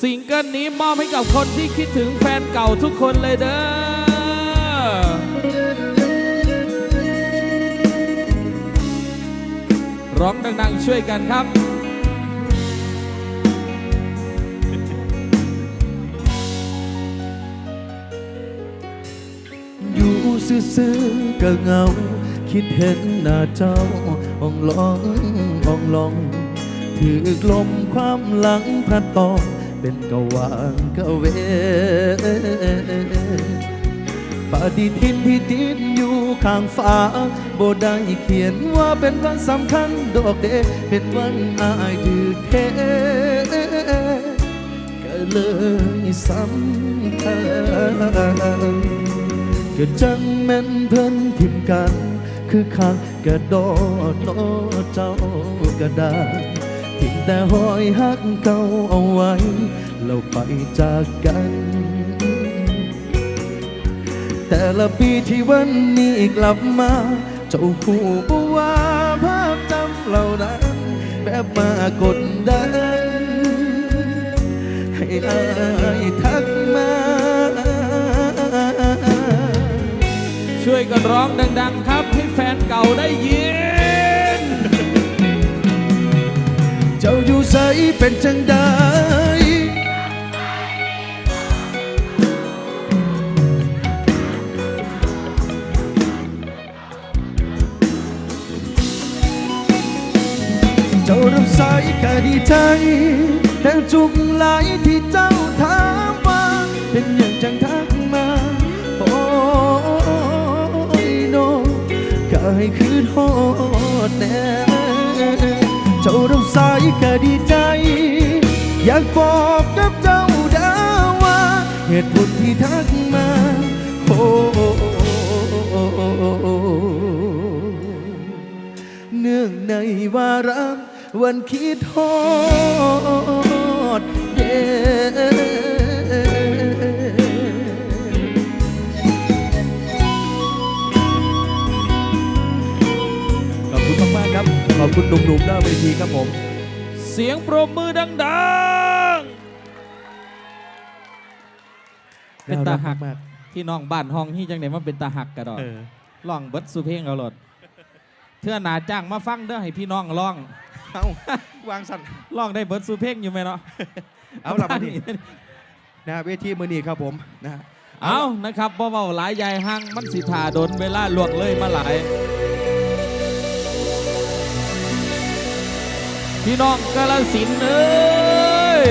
ซิงเกิลนี้มอบให้กับคนที่คิดถึงแฟนเก่าทุกคนเลยเด้อ ร้องดังๆช่วยกันครับอยู่ซื่อๆก็เงา คิดเห็นหน้าเจ้าอ่องลองอ่องลอง ถือลมความหลังพัดตอง เป็นกวางกเวปฏิทินที่ติดอยู่ข้างฟ้าโบได้เขียนว่าเป็นวันสำคัญดอกเดเป็นวันอายดือเทก็เลยสำคัญก็จังแม่นเพิ่นทิมกัน คือข้างกระโดดโนเจ้าก็ได้ ทิมแต่หอยหักเก่าเอาไว้แล้วไปจากกัน แต่ละปีที่วันนี้กลับมา เจ้าหูบว่าภาพจำเหล่านั้น แบบมากดดัน ให้อายทักมา ช่วยกันร้องดัง ๆ ครับให้แฟนเก่าได้ยิน จ้าอยู่ใสเป็นจังใดเจ้ารับสายก็ดีใจแต่จุกหลายที่เจ้าถามว่าเป็นอย่างจังทักมาโอ้ยโนก็ให้คืนโหดแน่ เจ้ารับสายก็ดีใจ อยากบอกกับเจ้าดาว่าเหตุผลที่ทักมาโอ้เนื่องในวาระวันคิดทอดเด คุณมากๆครับ ขอบคุณหนุ่มๆหน้าเวทีครับผม เสียงปรบมือดังๆ เป็นตาหักมากที่น้องบ้านห้องที่จังไหนมันเป็นตาหักกระดอกเออร้องเบิดสุเพลงเอาโหลดเทื่อหนาจ้างมาฟังเด้อให้พี่น้องร้องเอาวางสั่นร้องได้เบิดสุเพลงอยู่ไหมเนาะเอาล่ะมาดินะฮะเวทีมือนีครับผมนะฮะเอานะครับบ่เบาหลายใหญ่ห้างมันสิทาโดนเวลาลวกเลยมาหลาย พี่น้องกาลสินเอ้ย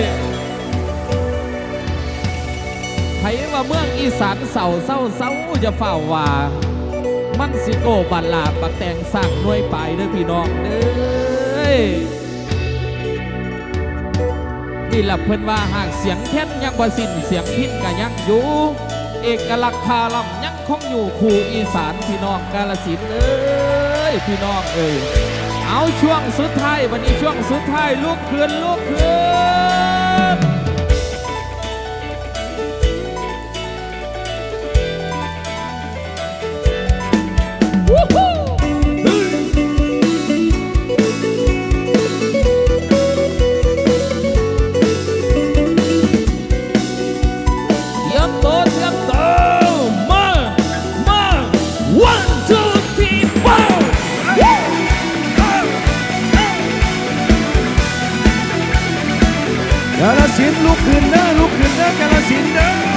ไผว่าเมืองอีสานเศร้าเศร้าเศร้าจะเฝ้าว่ามันสิโกบันลาบักแตงสร้างน่วยไปเด้อพี่น้องเด้ยนี่แหละเพิ่นว่าหากเสียงแค้นยังบ่สิ้นเสียงพินก็ยังอยู่เอกลักษณ์คาลำยังคงอยู่คู่อีสานพี่น้องกาลสินเอ้ยพี่น้องเอ้ย เอาช่วงสุดท้ายวันนี้ช่วงสุดท้ายลูกคืนลูกคืน กาลสินลุกขึ้นเด้อลุกขึ้นเด้อกาลสินเด้อ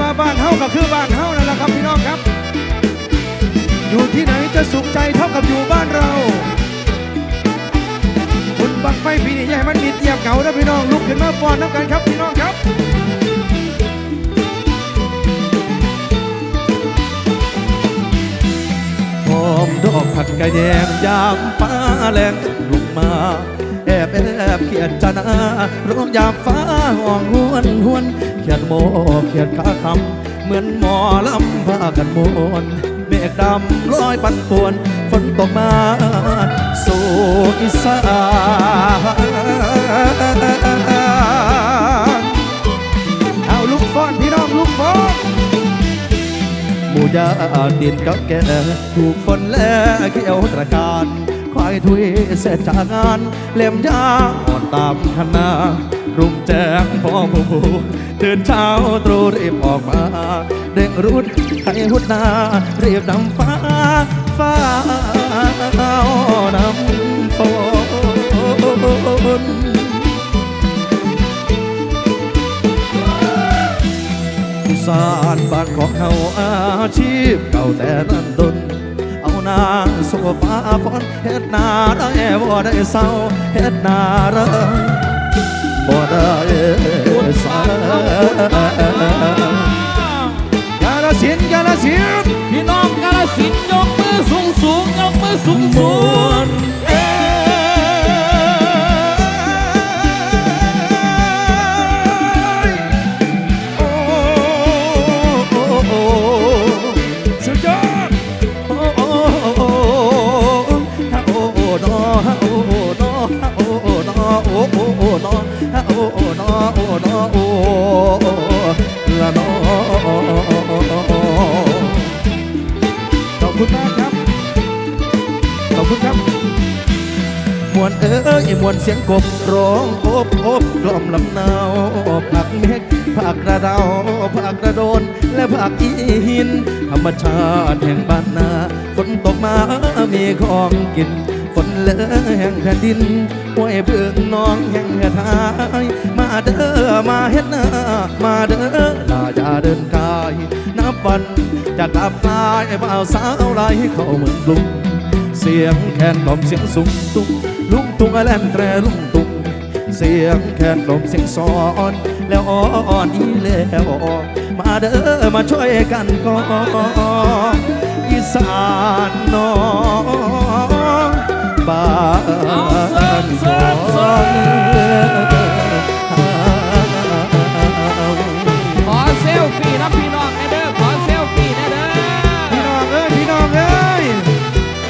มาบ้านเฮาก็คือบ้านเฮานั่นแหละครับพี่น้องครับ อยู่ที่ไหนจะสุขใจเท่ากับอยู่บ้านเราคุณบักไฟปีนี้ย่าให้มันมิดเยียบเก่านะพี่น้องลุกขึ้นมาฟ้อนน้ำกันครับพี่น้องครับหอมดอกผักกระแยงยามฟ้าแรงลงมา แอบแอบเขียดจนาร้องยามฟ้าห้องหวนหวนเขียดโมเขียดขาคำเหมือนหมอลำพากันมวนเมฆดำลอยปันป่วนฝนตกมาสู่อีสาน หมู่ยาดินกับแก่ถูกฝนและเขียวตระการควายทุยเสร็จจากงาน เล่มยาอ่อนตามคณะรุ่งแจ้งพ่อผู้ตื่นเช้าตรู่รีบออกมา เด้งรุดให้หุดนารีบนำฟ้า ฟ้าเอานำฝน สานบ้านของเฮาอาชีพเก่าแต่นั้นดน เอานาโซฟาฟอนเฮ็ดนาได้บ่ได้เศร้าเฮ็ดนาได้บ่ได้เศร้ากาลสินกาลสินพี่น้องกาลสินยกมือสูงสูงยกมือสูงสูง ละนอขอบคุณมากครับ ขอบคุณครับ มวนเอ้ยมวนเสียงกบร้องโอบโอบกล่อมลำนาวผักเมฆผักกระเดาผักกระโดน และผักอีหิน ธรรมชาติแห่งบ้านนาฝนตกมามีของกิน เลอแห่งแผ่นดินห้วยเบื้องน้องแห่งเหือทายมาเด้อมาเฮ็ดนามาเด้อลาอย่าเดินกายนับวันจะกลับกลายบ่าวสาวไรเข้าเมืองกรุงเสียงแคนลมเสียงสุงตุงลุงตุงแลนแตรลุงตุงเสียงแคนลมเสียงซอนแล้วอ่อนอีแล้วอ่อมาเด้อมาช่วยกันก่อนอีสานน้อง บ้านของขอเซลฟี่นะพี่น้องเด้อขอเซลฟี่นะเด้อพี่น้องเอ้ยพี่น้องเอ้ย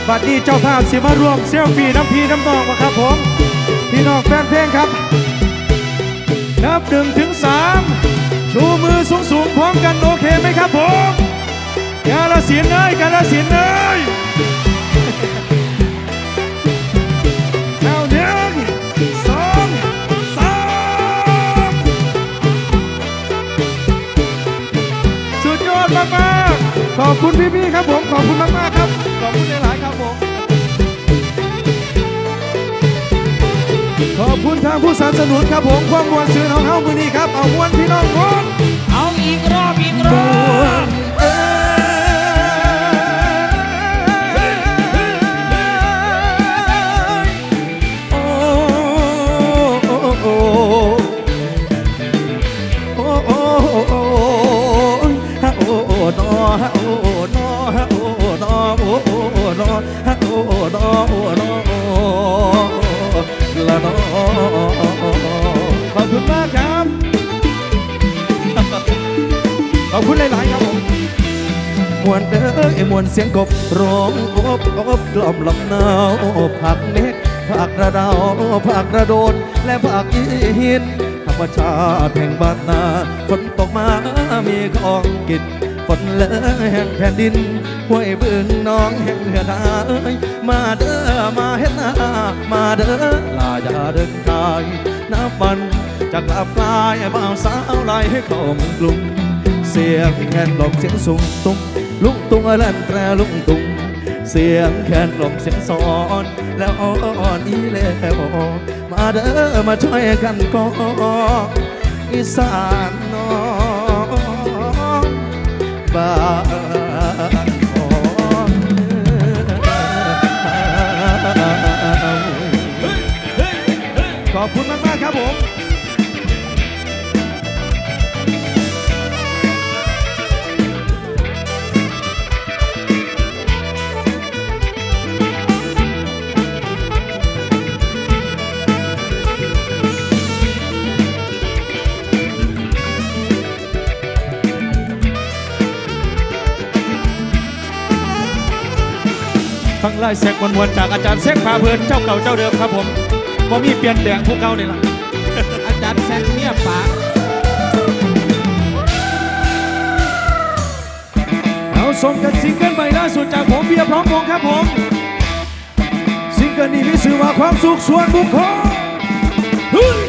บัดนี้เจ้าภาพสิมารวมเซลฟี่น้ำพี่น้ำนองมาครับผม พี่น้องแฟนเพลงครับ นับหนึ่งถึงสามชูมือสูงสูงพร้อมกันโอเคไหมครับผมกาลสินเอ้ยกาลสินเอ้ย อบคุณพี่ๆครับผม ขอบคุณมากๆครับ ขอบคุณหลายๆครับผม ขอบคุณทางผู้สนับสนุนครับผมความมวนซื้อของเฮามือนี้ครับ เอามวนพี่น้องมวลเอาอีกรอบ โอ้นอโอ้นอโอ้นอโอ้นอโอ้นอละนอขอบคุณมากครับ ขอบคุณหลาย ๆ ครับผมมวนเด้อไอมวนเสียงกบร้องอบอบกล่อมลำนาวผักเม็กผักกระเดาผักกระโดน และผักอีหินธรรมชาติแห่งบ้านนาฝนตกมามีของกิน ฝนเลอแห่งแผ่นดินห้วยบึงน้องแห่งเหือดาเอ้ยมาเด้อมาเฮ็ดนามาเด้อลาอย่าเดินกายนับวันจะกลับกลายบ่าวสาวไล่ให้เข้ามืองกรุงเสียงแคนกล่อมเสียงสูงตุ้งลุงตุงแล่นแตรลุงตุงเสียงแคนกล่อมเสียงสอนแล้วอ่อนอีแล้วมาเด้อมาช่วยกันก่ออีสาน บ้านของขอบคุณมาก ๆ ครับผม ฟังไล่แสกมวนๆจากอาจารย์เสกพาเพลินเจ้าเก่าเจ้าเดิมครับผมบ่มีเปลี่ยนแปลงผู้เก่านี่ล่ะอาจารย์แซกเนี่ยปะเอาส่งกันซิงเกิลใหม่ล่าสุดจากผมเบียร์พร้อมวงครับผมซิงเกิลนี้มีชื่อว่าความสุขส่วนบุคคล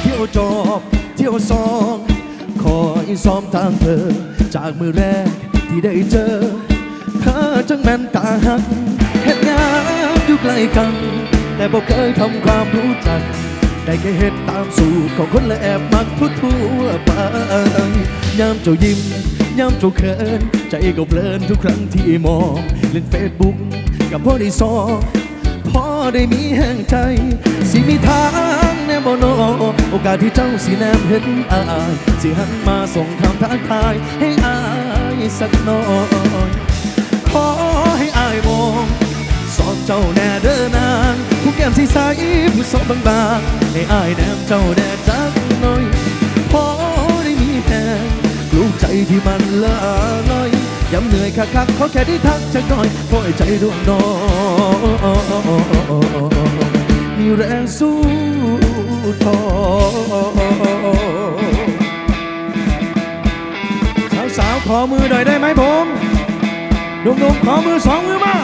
เที่ยวจอบเที่ยวซองคอยซ้อมทางเธอ จากมือแรกที่ได้เจอเธอจังแม่นตาหักเห็นงานอยู่ใกล้กัน แต่บอกเคยทำความรู้จัก ได้แค่เห็นตามสูตรของคนและแอบมักพูดทั่วไปยามเจ้ายิ้มยามเจ้าเขินใจก็เพลินทุกครั้งที่มอง เล่นเฟซบุ๊กกับพ่อได้ซองพอได้มีแห่งใจสิมีทาง แนบโนโอกาสที่เจ้าสิแนมเห็นอายสิหันมาส่งคำทักทายให้อายสักน่อยขอให้อายมองสอบเจ้าแน่เด้อนางผู้แก้มสีใสผู้สอบบางๆให้อายแนมเจ้าแน่จักน่อยพอได้มีแหงลูกใจที่มันละลอยย้ำเหนื่อยคักๆขอแค่ได้ทักจักหน่อยพอให้ใจดวงน้อยมีแรงสู้ ทอสาวๆขอมือหน่อยได้ไหมผมหนุ่มๆขอมือสองมือมา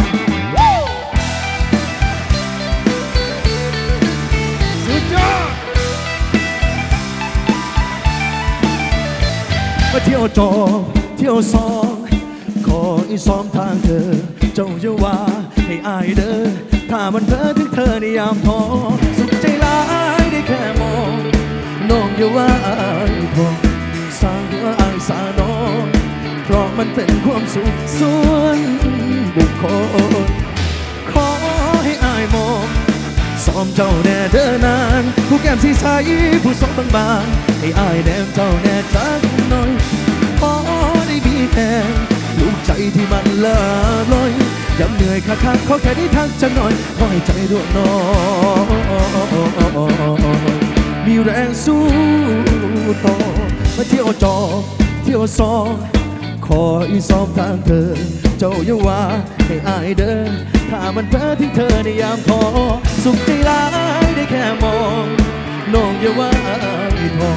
สุดยอดมาเที่ยวจอเที่ยวซองขออีซ้อมทางเธอ เจ้าอย่าว่าให้อายเด้อถ้ามันเพ้อถึงเธอในยามท้อสุขใจร้า แค่มองน้องอย่าว่าอายพอสร้างหัวอายสาน้องเพราะมันเป็นความสุขส่วนบุคคลขอให้อายมองซ้อมเจ้าแน่เด้อนาน ผู้แก้มสีใสผู้สมบางๆให้อายแนมเจ้าแน่จักหน่อยพอได้มีแหงลูกใจที่มันละล ย้ำเหนื่อยคักๆขอแค่ได้ทักจักหน่อยขอให้ใจดวงน้อยมีแรงสู้ต่อมาเที่ยวจอเที่ยวซองขออีสอบทางเธอ เจ้าอย่าว่าให้อายเด้อถ้ามันเพ้อถึงเธอในยามท้อสุขใจร้ายได้แค่มองน้องอย่าว่าอายพอ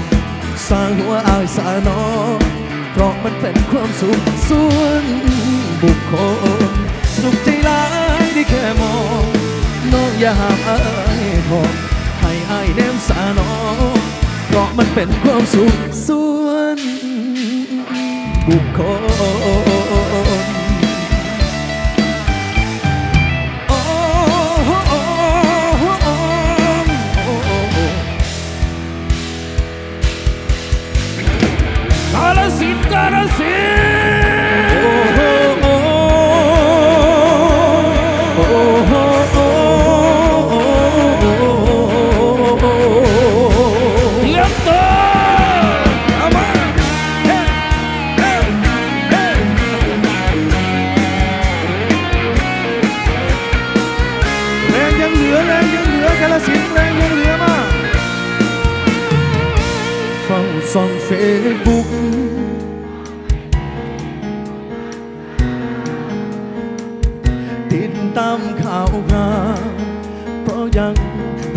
สร้างหัวอายสาน้องเพราะมันเป็นความสุขส่วนบุคคล สุขใจร้ายได้แค่มองน้องอย่าห้ามอายพอให้อายแนมสาน้องเพราะมันเป็นความสุขส่วนบุคคล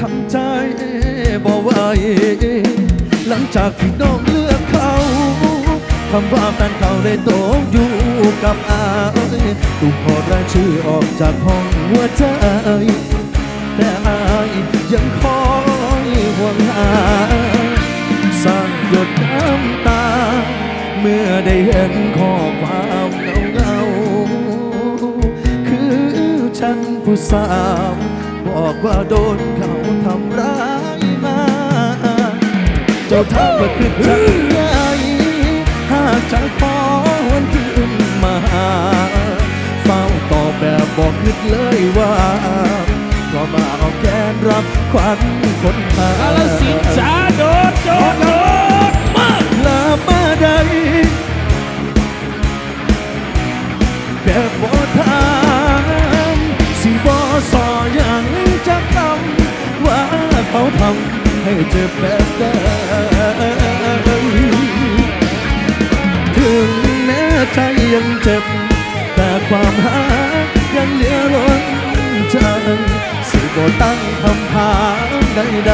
ทำใจบ่ไหวหลังจากที่น้องเลือกเขาคำว่าแฟนเก่าได้ตกอยู่กับอายถูกถอดรายชื่อออกจากห้องหัวใจ แต่อายยังคอยห่วงหาสร้างหยดน้ำตา เมื่อได้เห็นข้อความเงาเงาคือฉันผู้สาว บอกว่าโดนเขาทำร้ายมา เจ้าทางว่าคือจังไงหากจะขอวันคืนมาหาเฝ้าตอบแบบบอกนิดเลยว่าเพราะมาเอาแกนรับควันคนหากาลสินใจ เจ็บ แต่ความหายังเหลือล้นใจสิบ่ตั้งคำถามใด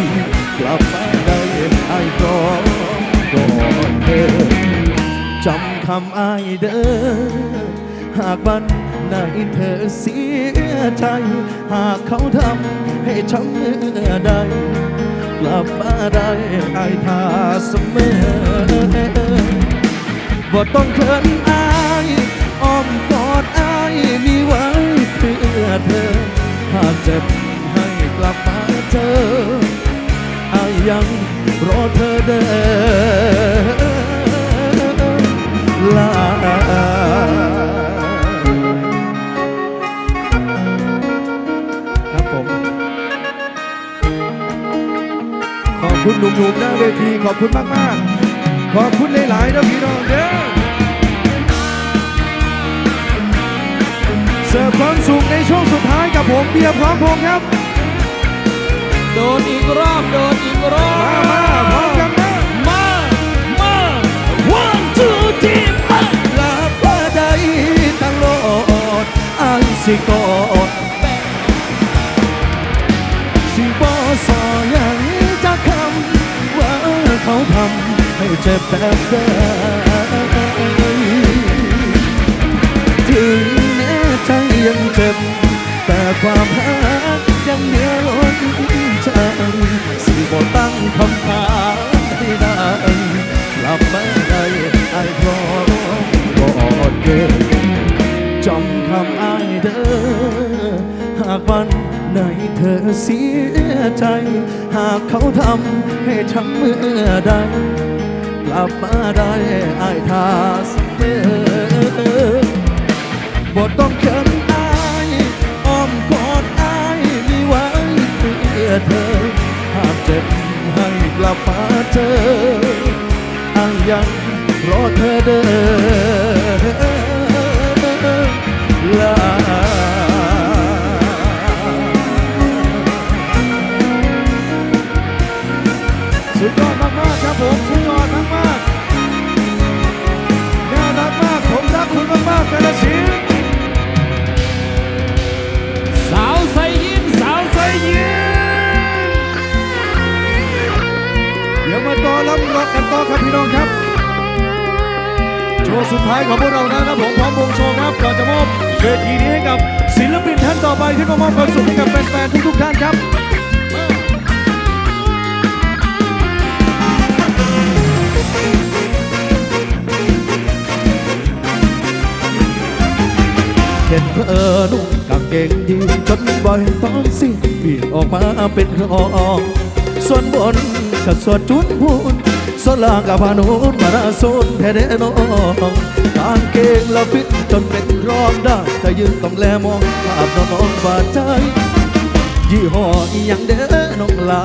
ๆกลับมาได้ไอ้พร้อมก่อนเธอจำคำอ้ายเด้อหากวันไหนเธอเสียใจ หากเขาทำให้ช้ำเมื่อใดกลับมาได้อายทาเสมอบ่ต้องเขิน ยังรอเธอเด้อลาครับผม ขอบคุณหนุ่มๆหน้าเวที ขอบคุณมากๆ ขอบคุณหลายๆนะพี่น้องเด้อเสิร์ฟความสุขในช่วงสุดท้ายกับผมเบียร์พร้อมพงครับ โดนอีกรอบ โดนอีก รอบมามาพร้อมกันนะมา มา one two three มาลาพาใดตั้งโลดอายสิกอดสิบอสอยังจะคำว่าเขาทำให้เจ็บแบบเดิมำให้ช้ำเมื่อใดกลับมาได้ไอ้ายทาเสมอบทต้องเขินอายอ้อมกอดอายมีไว้เพื่อเธอหากเจ็บให้กลับมาเจออายยังรอเธอเดิน ต่อครับพี่น้องครับ โชว์สุดท้ายของพวกเรานะครับผมพร้อมวงโชว์ครับก่อนจะมอบเวทีนี้ให้กับศิลปินท่านต่อไปขึ้นมามอบความสุขให้กับแฟนๆทุกๆท่านครับเห็นเธอนุ่งกางเกงยีนจนบ่อยตอนสิปีออกมาเป็นคลองส่วนบนกับส่วนจุนพูน สล่างกับพานุนมาราโซนแท้เดนองกางเกงละฟิตจนเป็นครองได้แต่ยืนต้องแลมองภาพน้องบาดใจ ยี่ห้ออีหยังเด้อน้องลา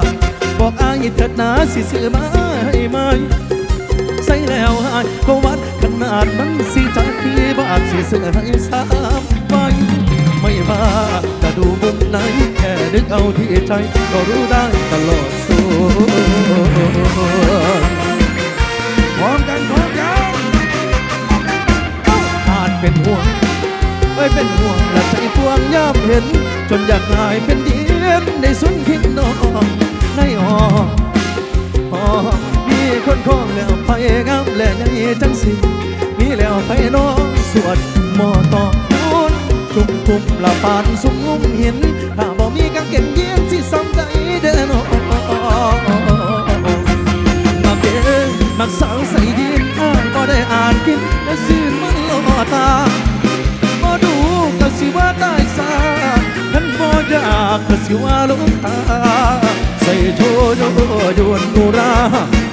บอกอายเถิดนาสิซื้อมาให้ไหมใส่แล้วหายก็วัดขนาดมันสิจากที่บาทสิเสื้อให้สามใบไม่มาจะดูมุมไหนแค่นึกเอาที่ใจ ก็รู้ได้ตลอดส่ว พร้อมกันพร้อมกันอาจเป็นห่วงเอ้ยเป็นห่วงและใจพวงย่ำเห็น จนอยากหายเป็นเดียนในสุนคิดนองในหองพอมีคนคล้องแล้วไปงามและใหญ่จังสิมีแล้วไปน้องสวดหมอต่อนุนจุ่มทุ่มละปานสุมงุ้มหินถ้าบ่มีกางเกงยีนสิซ้ำใจเด้อน้องมาเด้อ มักสาวใส่ยีนอ้ายบ่ได้อ่านกินและซื่นมันล่อตาบ่ดูก็สิว่าตายซาท่านบ่อยากก็สิว่าหลงตา ใส่โชโยยวนนูรา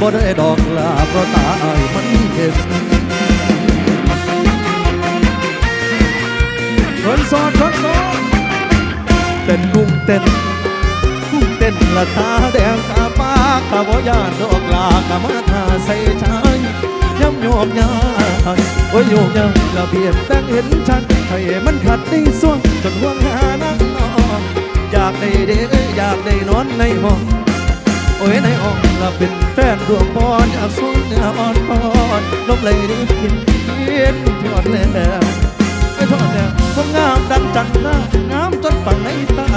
บ่ได้ดอกลาเพราะตายมันเห็นคนสอดคนสอดเต้นกุ้งเต้นกุ้งเต้นละตาแดงตา กตาบ่ยานดอกลากะมาทาใส่ชายย้ำโยมยายโอ้ยโยมยายระเบียบแต่งเห็นชัดให้มันขัดในส่วงจนห่วงหานักนอนอยากได้เด้ออยากได้นอนในห้องโอ้ยในอ่องเราเป็นแฟนรวมบอนอยากสูงเนื้ออ่อนอ่อนลมไหลได้กินเย็นทอดแล้วไม่ทอดแล้วคงงามดังจันทรางามจนฝังในตา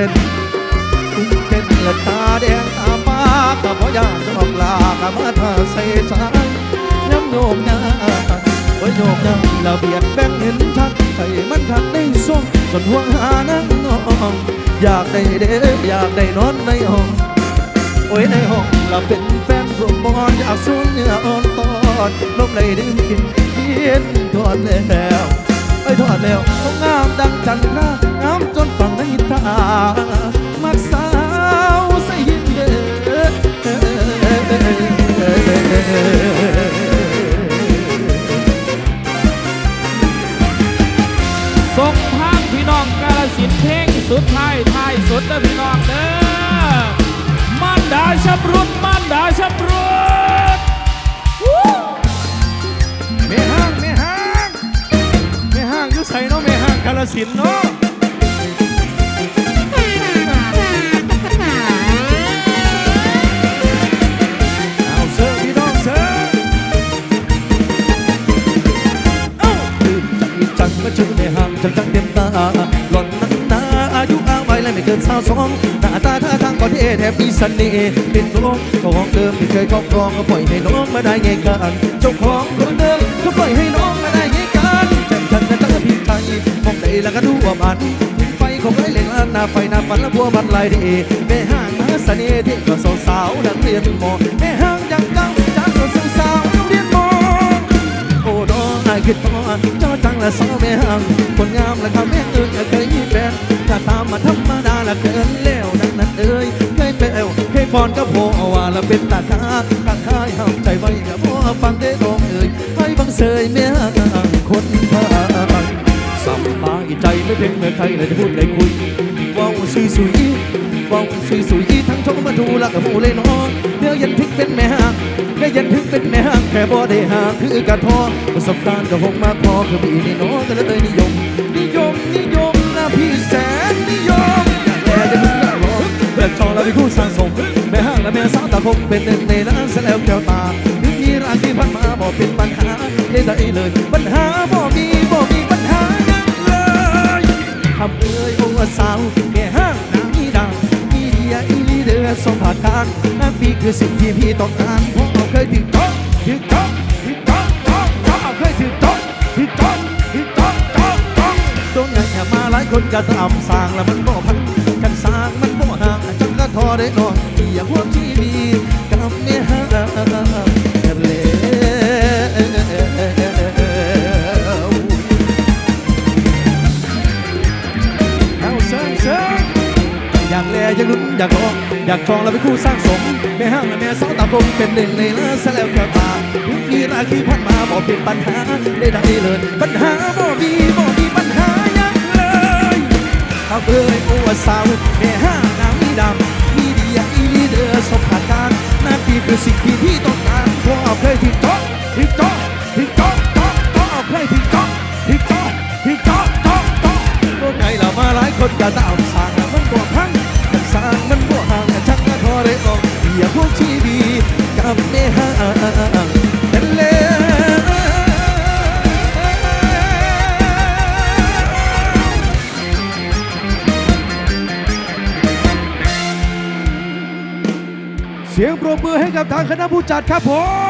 เต้นกุ้งเต้นและตาแดงตาฟ้าก็บ่อยากดอกลากะมาทาใส่ใจน้ำโยมยาโอ้ยโยมยาเราเบียดแบ่งเห็นชัดใส่มันทันได้ส่งจนห่วงหานั่งนองอยากได้เด้อยากได้นอนในห้องโอ้ยในห้องเราเป็นแฟนรวมบอนอยากสูญเนื้ออ่อนตอนลมไหลดึงกินเย็นทอดแล้วไอ้ทอดแล้วต้องงามดังจันทรางามจนฟัง ในตามักสาวใส่ยินเยส่งทางพี่น้องกาลสินเพลงสุดท้ายท้ายสุดเด้อพี่น้องเด้อมันดาชับรุนมันดาชับรุนแม่ห้างแม่ห้างแม่ห้างอยู่ใส่เนาะแม่ห้างกาลสินเนาะ เดินสาวสองหน้าตาท่าทางก็เท่แถมมีเสน่ห์เป็นน้องของเดิมที่เคยครอบครองก็ปล่อยให้น้องมาได้ไงกันเจ้าของคนเดิมก็ปล่อยให้น้องมาได้ไงกันแจ่มชันนะตั้งพิมพ์ใจมองใดแล้วก็ดูว่ามันไฟของไรเหล็กล้านหน้าไฟหน้าฝันและพัวบันไลดีแม่ห้างหาเสน่ห์ที่ก็สาวสาวนักเรียนมอแม่ห้างยังก้าจ้างก็สาวสาวนักเรียนมอโอ้น้องนายคิดต่อเจ้าจังและสาวแม่ห่างคนงามและคำแม่ รมดาละเกินแล้วนักนั้นเอ้ยเคยเปลวเคยพรก็โพว่าละเป็นตาคาตาคายห้ามใจไว้กับพ่อฟังได้ร้องเอ่ยให้บังเสยแม่ห่างคนพายสบายใจไม่เพ่งเมื่อใครเลยได้พูดได้คุยว้าวสุยสุยว้าวสุยสุยทั้งโทรมาดูละกับหมูเลยน้องเดี๋ยวยันทิ้งเป็นแม่ห่างก็ยันถึงเป็นแม่ห้างแค่บ่ได้ห่างคือกระทอประสบการณ์ก็คงมาพอคือพี่นี่น้องก็เลยนิยมนิยมนิยม เลือกจองแล้วเป็นคู่สร้างสมแม่ห้างและแม่สาวตาคงเป็นหนึ่งในนั้นซะแล้วแก้วตาถึงมีรักที่พันมาบ่เป็นปัญหาได้ได้เลยปัญหาบ่มีบ่มีปัญหายังเลยคำเอ้ยโอ้สาวแม่ห้างนางมีดังมีเดียอีลีเดือสมผัสการนั่นปีคือสิ่งที่พี่ต้องการเพราะเราเคยถึงโต๊ะถึงโต๊ะถึงโต๊ะโต๊ะโต๊ะเคยถึงโต๊ะถึงโต๊ะถึงโต๊ะโต๊ะโต๊ะโดนอย่างอย่ามาหลายคนก็ทำสร้างแล้วมันบ่พันกัน ทอได้นองอยาพวกที่ดีกับเมียห่างกันเลยเอาเสิร์ฟเสิร์ฟอยากแลอยากลุ้นอยากลองอยากครองแล้วเป็นคู่สร้างสมแม่ห้างและแม่สาวตาคงเป็นหนึ่งในล้าซะแล้วแก้วตามีราคีพันมาบอกเป็นปัญหาได้ดังได้เลยปัญหาบ่มีบ่มีปัญหายังเลยข้าเอ้ยโอ้สาวแม่ห้างนางมีดำ อีลีเดอร์สมผ่านการนั่นปีคือสิ่งที่พี่ต้องการพวกเอาเพลงที่ต๊ะถึงโต๊ะถึงโต๊ะโต๊ะโต๊ะเอาเพลงที่ต๊ะถึงโต๊ะถึงโต๊ะโต๊ะโต๊ะโลกไงเรามาหลายคนก็ตามสร้างมันบ่พังมันสร้างมันบ่ห่างชักก็ทอได้ออกอย่าพวกที่ดีกับเนื้อ ปรบมือให้กับทางคณะผู้จัดครับผม